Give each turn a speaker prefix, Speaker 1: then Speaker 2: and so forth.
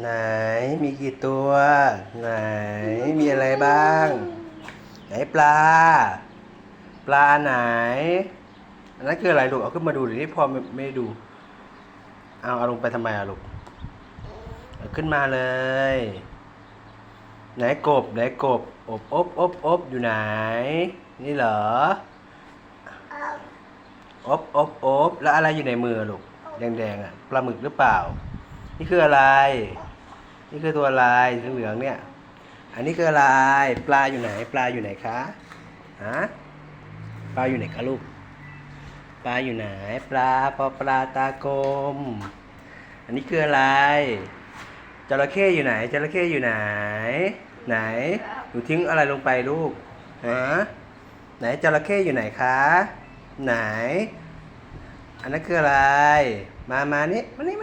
Speaker 1: ไหนมีกี่ตัว ไหนมีอะไรบ้าง ไหนปลา ปลาไหนอันนั้นคืออะไรลูกเอาขึ้นมาดูหรือนี่พอไม่ไม่ได้ดู เอาเอาลงไปทำไมอะลูกเอาขึ้นมาเลย ไหนกบไหนกบอบอบอบอบอยู่ไหน นี่เหรออบอบอบแล้วอะไรอยู่ในมือลูกแดงๆอะปลาหมึกหรือเปล่า นี่คืออะไร นี่คือตัวอะไรเหลืองเนี่ย อันนี้คืออะไร ปลาอยู่ไหน ปลาอยู่ไหนคะฮะปลาอยู่ไหนคะลูก ปลาอยู่ไหน ปลาปอปลาตากลม อันนี้คืออะไร จระเข้อยู่ไหน จระเข้อยู่ไหน ไหน หนูทิ้งอะไรลงไปลูก ฮะ ไหนจระเข้อยู่ไหนคะ ไหน อันนั้นคืออะไร มามานี่มานี่